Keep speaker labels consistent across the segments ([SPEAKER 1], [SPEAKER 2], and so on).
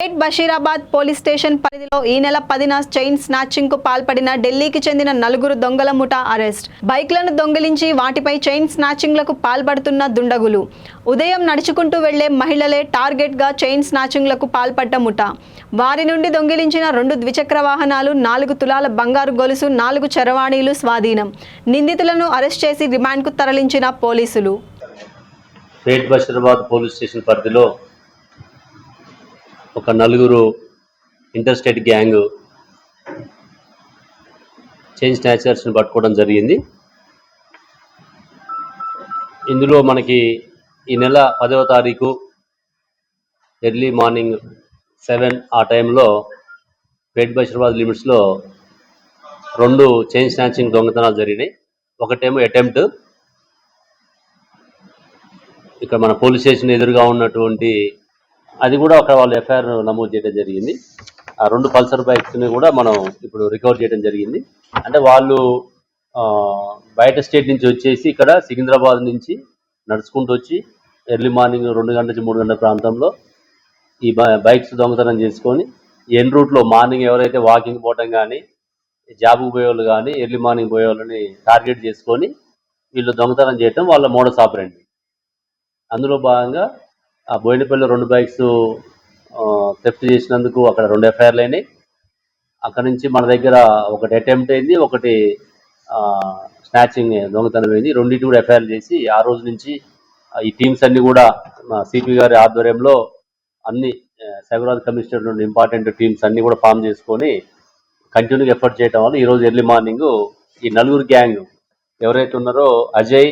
[SPEAKER 1] State Basheerabad police station పరిధిలో ఈ నెల పదిన చైన్ స్నాచింగ్కు పాల్పడిన ఢిల్లీకి చెందిన నలుగురు దొంగల ముఠా అరెస్ట్. బైక్లను దొంగిలించి వాటిపై చైన్ స్నాచింగ్లకు పాల్పడుతున్న దుండగులు. ఉదయం నడుచుకుంటూ వెళ్ళే మహిళలే టార్గెట్గా చైన్ స్నాచింగ్లకు పాల్పడ్డ ముఠా. వారి నుండి దొంగిలించిన రెండు ద్విచక్ర వాహనాలు నాలుగు తులాల బంగారు గొలుసు నాలుగు చరవాణీలు స్వాధీనం. నిందితులను అరెస్ట్ చేసి రిమాండ్కు తరలించిన పోలీసులు.
[SPEAKER 2] బషీరాబాద్ పోలీస్ స్టేషన్ పరిధిలో ఒక నలుగురు ఇంటర్ స్టేట్ గ్యాంగ్ చైన్ స్నాచర్స్ని పట్టుకోవడం జరిగింది. ఇందులో మనకి ఈ నెల పదవ తారీఖు ఎర్లీ మార్నింగ్ సెవెన్ ఆ టైంలో పేట్ బషీరాబాద్ లిమిట్స్లో రెండు చైన్ స్నాచింగ్ దొంగతనాలు జరిగినాయి. ఒకటేమో అటెంప్ట్. ఇక్కడ మన పోలీస్ స్టేషన్ ఎదురుగా ఉన్నటువంటి అది కూడా అక్కడ వాళ్ళు ఎఫ్ఐఆర్ నమోదు చేయడం జరిగింది. ఆ రెండు పల్సర్ బైక్స్ని కూడా మనం ఇప్పుడు రికవర్ చేయడం జరిగింది. అంటే వాళ్ళు బయట స్టేట్ నుంచి వచ్చేసి ఇక్కడ సికింద్రాబాద్ నుంచి నడుచుకుంటూ వచ్చి ఎర్లీ మార్నింగ్ రెండు గంటల నుంచి మూడు గంటల ప్రాంతంలో ఈ బై- బైక్స్ దొంగతనం చేసుకొని ఎన్ రూట్లో మార్నింగ్ ఎవరైతే వాకింగ్ పోవటం కానీ జాబ్కి పోయేవాళ్ళు కానీ ఎర్లీ మార్నింగ్ పోయేవాళ్ళని టార్గెట్ చేసుకొని వీళ్ళు దొంగతనం చేయటం వాళ్ళ మోడస్ ఆపరండి అందులో భాగంగా ఆ బోయినపల్లి రెండు బైక్స్ థెఫ్ట్ చేసినందుకు అక్కడ రెండు ఎఫ్ఐఆర్లు అయినాయి. అక్కడ నుంచి మన దగ్గర ఒకటి అటెంప్ట్ అయింది ఒకటి స్నాచింగ్ దొంగతనం అయింది. రెండింటి కూడా ఎఫ్ఐఆర్లు చేసి ఆ రోజు నుంచి ఈ టీమ్స్ అన్ని కూడా మా సిపి గారి ఆధ్వర్యంలో అన్ని సైబరాబాద్ కమిషనర్ నుండి ఇంపార్టెంట్ టీమ్స్ అన్ని కూడా ఫామ్ చేసుకొని కంటిన్యూగా ఎఫర్ట్ చేయడం వల్ల ఈరోజు ఎర్లీ మార్నింగ్ ఈ నలుగురు గ్యాంగ్ ఎవరైతే ఉన్నారో అజయ్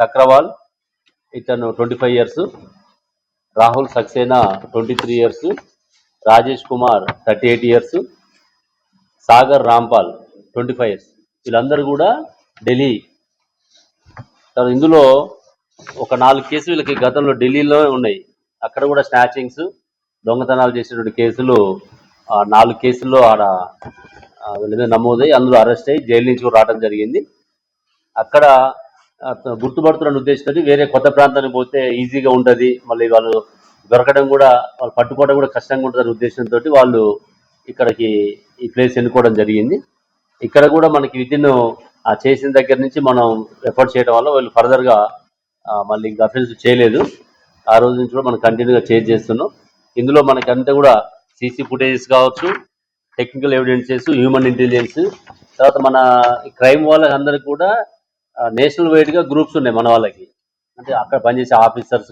[SPEAKER 2] సక్రవాల్ ఇతను twenty five years Rahul Saxena twenty three years Rajesh Kumar thirty eight years Sagar Rampal twenty five years. వీళ్ళందరూ కూడా ఢిల్లీ. తర్వాత ఇందులో ఒక నాలుగు కేసులు వీళ్ళకి గతంలో ఢిల్లీలో ఉన్నాయి. అక్కడ కూడా స్నాచింగ్స్ దొంగతనాలు చేసినటువంటి కేసులు ఆ, నాలుగు కేసుల్లో ఆడ వీళ్ళ మీద నమోదై అందులో అరెస్ట్ అయ్యి జైలు నుంచి కూడా రావడం జరిగింది. అక్కడ గుర్తుపడుతున్న ఉద్దేశంతో వేరే కొత్త ప్రాంతానికి పోతే ఈజీగా ఉంటుంది. మళ్ళీ వాళ్ళు దొరకడం కూడా వాళ్ళు పట్టుకోవడం కూడా కష్టంగా ఉంటుంది ఉద్దేశంతో వాళ్ళు ఇక్కడికి ఈ ప్లేస్ ఎన్నుకోవడం జరిగింది. ఇక్కడ కూడా మనకి విద్యను ఆ చేసిన దగ్గర నుంచి మనం ఎఫర్ట్ చేయడం వల్ల వాళ్ళు ఫర్దర్గా మళ్ళీ ఇంకా అఫెన్స్ చేయలేదు. ఆ రోజు నుంచి కూడా మనం కంటిన్యూగా చేజ్ చేస్తున్నాం. ఇందులో మనకి అంతా కూడా సీసీ ఫుటేజెస్ కావచ్చు టెక్నికల్ ఎవిడెన్సెస్ హ్యూమన్ ఇంటెలిజెన్స్ తర్వాత మన క్రైమ్ వాళ్ళకి అందరికి కూడా నేషనల్ వైడ్గా గ్రూప్స్ ఉన్నాయి మన వాళ్ళకి. అంటే అక్కడ పనిచేసే ఆఫీసర్స్